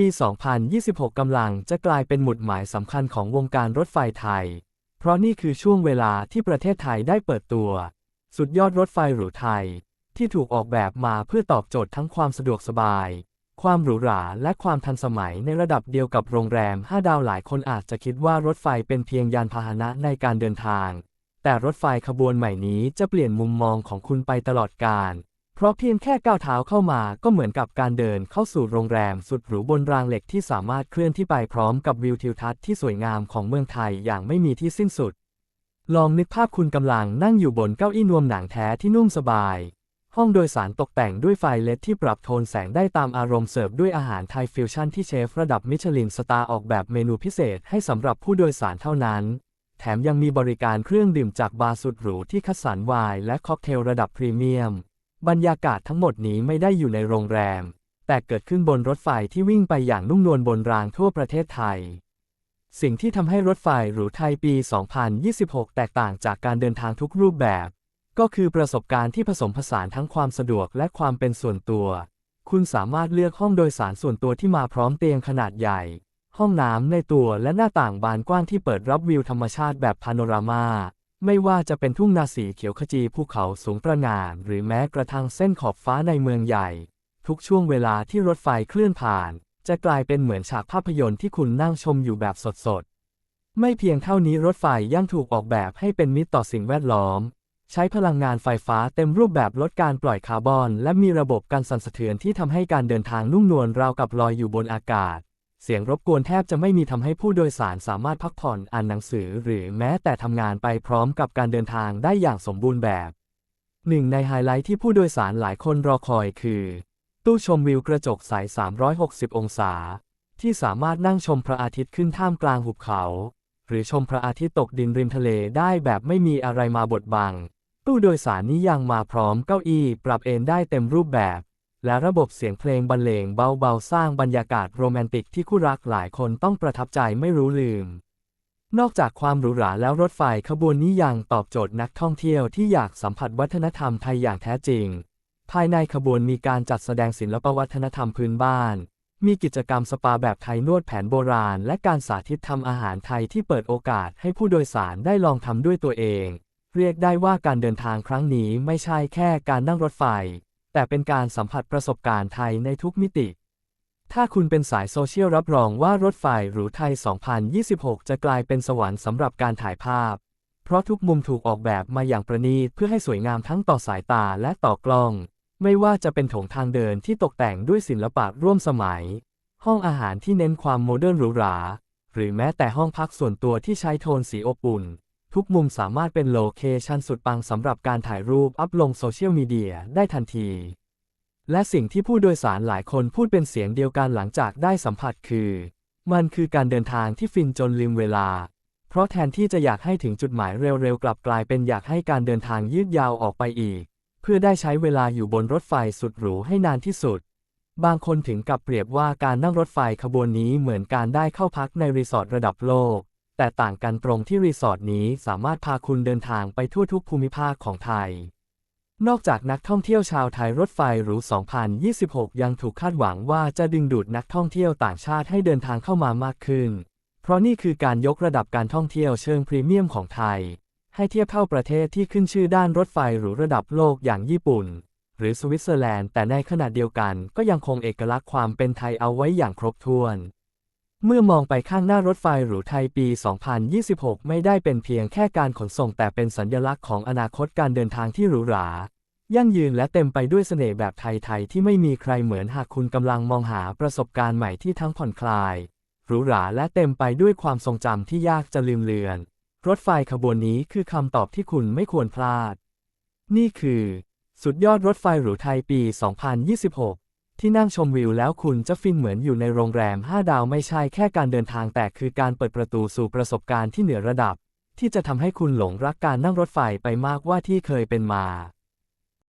ปี 2026 กำลังจะกลายเป็นหมุดหมายสำคัญของวงการรถไฟไทย เพราะนี่คือช่วงเวลาที่ประเทศไทยได้เปิดตัว สุดยอดรถไฟหรูไทย ที่ถูกออกแบบมาเพื่อตอบโจทย์ทั้งความสะดวกสบาย ความหรูหราและความทันสมัยในระดับเดียวกับโรงแรม 5 ดาวหลายคนอาจจะคิดว่ารถไฟเป็นเพียงยานพาหนะในการเดินทาง แต่รถไฟขบวนใหม่นี้จะเปลี่ยนมุมมองของคุณไปตลอดกาล เพราะเพียงแค่ก้าวเท้าเข้ามาก็เหมือนกับการเดินเข้าสู่โรงแรมสุดหรูบนรางเหล็กที่สามารถเคลื่อนที่ไปพร้อมกับวิวทิวทัศน์ที่สวยงามของเมืองไทยอย่างไม่มีที่สิ้นสุด ลองนึกภาพคุณกำลังนั่งอยู่บนเก้าอี้นวมหนังแท้ที่นุ่มสบาย ห้องโดยสารตกแต่งด้วยไฟเลดที่ปรับโทนแสงได้ตามอารมณ์เสิร์ฟด้วยอาหารไทยฟิวชั่นที่เชฟระดับมิชลินสตาร์ออกแบบเมนูพิเศษให้สำหรับผู้โดยสารเท่านั้นแถมยังมีบริการเครื่องดื่มจากบาร์สุดหรูที่คัดสรรไวน์และค็อกเทลระดับพรีเมียม บรรยากาศทั้งหมดนี้ไม่ได้อยู่ในโรงแรม แต่เกิดขึ้นบนรถไฟที่วิ่งไปอย่างนุ่มนวลบนรางทั่วประเทศไทย สิ่งที่ทำให้รถไฟหรูไทยปี 2026 แตกต่างจากการเดินทางทุกรูปแบบ ก็คือประสบการณ์ที่ผสมผสานทั้งความสะดวกและความเป็นส่วนตัว คุณสามารถเลือกห้องโดยสารส่วนตัวที่มาพร้อมเตียงขนาดใหญ่ ห้องน้ำในตัวและหน้าต่างบานกว้างที่เปิดรับวิวธรรมชาติแบบพาโนรามา ไม่ว่าจะเป็นทุ่งนาสีเขียวขจีภูเขาสูงประงาน หรือแม้กระทั่งเส้นขอบฟ้าในเมืองใหญ่ ทุกช่วงเวลาที่รถไฟเคลื่อนผ่าน จะกลายเป็นเหมือนฉากภาพยนตร์ที่คุณนั่งชมอยู่แบบสดๆ ไม่เพียงเท่านี้รถไฟยังถูกออกแบบให้เป็นมิตรต่อสิ่งแวดล้อม ใช้พลังงานไฟฟ้าเต็มรูปแบบลดการปล่อยคาร์บอน และมีระบบการสั่นสะเทือนที่ทำให้การเดินทางนุ่มนวลราวกับลอยอยู่บนอากาศ เสียงรบกวนแทบจะไม่มีทำให้ผู้โดยสารสามารถพักผ่อนอ่านหนังสือ หรือแม้แต่ทำงานไปพร้อมกับการเดินทางได้อย่างสมบูรณ์แบบหนึ่งในไฮไลท์ที่ผู้โดยสารหลายคนรอคอยคือ ตู้ชมวิวกระจกใส 360 องศา ที่สามารถนั่งชมพระอาทิตย์ขึ้นท่ามกลางหุบเขา หรือชมพระอาทิตย์ตกดินริมทะเลได้แบบไม่มีอะไรมาบดบัง ตู้โดยสารนี้ยังมาพร้อมเก้าอี้ปรับเอนได้เต็มรูปแบบ และระบบเสียงเพลงบรรเลงเบาๆ สร้างบรรยากาศโรแมนติกที่คู่รักหลายคนต้องประทับใจไม่รู้ลืม นอกจากความหรูหราแล้วรถไฟขบวนนี้ยังตอบโจทย์นักท่องเที่ยวที่อยากสัมผัสวัฒนธรรมไทยอย่างแท้จริง ภายในขบวนมีการจัดแสดงศิลปวัฒนธรรมพื้นบ้าน มีกิจกรรมสปาแบบไทยนวดแผนโบราณ และการสาธิตทำอาหารไทยที่เปิดโอกาสให้ผู้โดยสารได้ลองทำด้วยตัวเอง เรียกได้ว่าการเดินทางครั้งนี้ไม่ใช่แค่การนั่งรถไฟ แต่เป็นการสัมผัสประสบการณ์ไทยในทุกมิติ ถ้าคุณเป็นสายโซเชียลรับรองว่ารถไฟหรูไทย 2026 จะกลายเป็นสวรรค์สำหรับการถ่ายภาพ เพราะทุกมุมถูกออกแบบมาอย่างประณีตเพื่อให้สวยงามทั้งต่อสายตาและต่อกล้อง ไม่ว่าจะเป็นโถงทางเดินที่ตกแต่งด้วยศิลปะร่วมสมัย ห้องอาหารที่เน้นความโมเดิร์นหรูหรา หรือแม้แต่ห้องพักส่วนตัวที่ใช้โทนสีอบอุ่น ทุกมุมสามารถเป็นโลเคชันสุดปังสำหรับการถ่ายรูปอัพลงโซเชียลมีเดียได้ทันที และสิ่งที่ผู้โดยสารหลายคนพูดเป็นเสียงเดียวกันหลังจากได้สัมผัสคือ มันคือการเดินทางที่ฟินจนลืมเวลา เพราะแทนที่จะอยากให้ถึงจุดหมายเร็วๆ กลับกลายเป็นอยากให้การเดินทางยืดยาวออกไปอีก เพื่อได้ใช้เวลาอยู่บนรถไฟสุดหรูให้นานที่สุด บางคนถึงกับเปรียบว่าการนั่งรถไฟขบวนนี้เหมือนการได้เข้าพักในรีสอร์ทระดับโลก แต่ต่างกันตรงที่รีสอร์ทนี้สามารถพาคุณเดินทางไปทั่วทุกภูมิภาคของไทย นอกจากนักท่องเที่ยวชาวไทยรถไฟหรู 2026 ยังถูกคาดหวังว่าจะดึงดูดนักท่องเที่ยวต่างชาติให้เดินทางเข้ามามากขึ้น เพราะนี่คือการยกระดับการท่องเที่ยวเชิงพรีเมียมของไทย ให้เทียบเท่าประเทศที่ขึ้นชื่อด้านรถไฟหรูระดับโลกอย่างญี่ปุ่น หรือสวิตเซอร์แลนด์ แต่ในขณะเดียวกันก็ยังคงเอกลักษณ์ความเป็นไทยเอาไว้อย่างครบถ้วน เมื่อมองไปข้างหน้ารถไฟหรูไทยปี 2026 ไม่ได้เป็นเพียงแค่การขนส่งแต่เป็นสัญลักษณ์ของอนาคตการเดินทางที่หรูหรา ยั่งยืนและเต็มไปด้วยเสน่ห์แบบไทยๆที่ไม่มีใครเหมือนหากคุณกำลังมองหาประสบการณ์ใหม่ที่ทั้งผ่อนคลาย หรูหราและเต็มไปด้วยความทรงจำที่ยากจะลืมเลือน รถไฟขบวนนี้คือคำตอบที่คุณไม่ควรพลาด นี่คือ สุดยอดรถไฟหรูไทยปี 2026 ที่นั่งชมวิวแล้วคุณจะฟินเหมือนอยู่ในโรงแรม 5 ดาวไม่ใช่แค่การเดินทางแต่คือการเปิดประตูสู่ประสบการณ์ที่เหนือระดับ ที่จะทำให้คุณหลงรักการนั่งรถไฟไปมากว่าที่เคยเป็นมา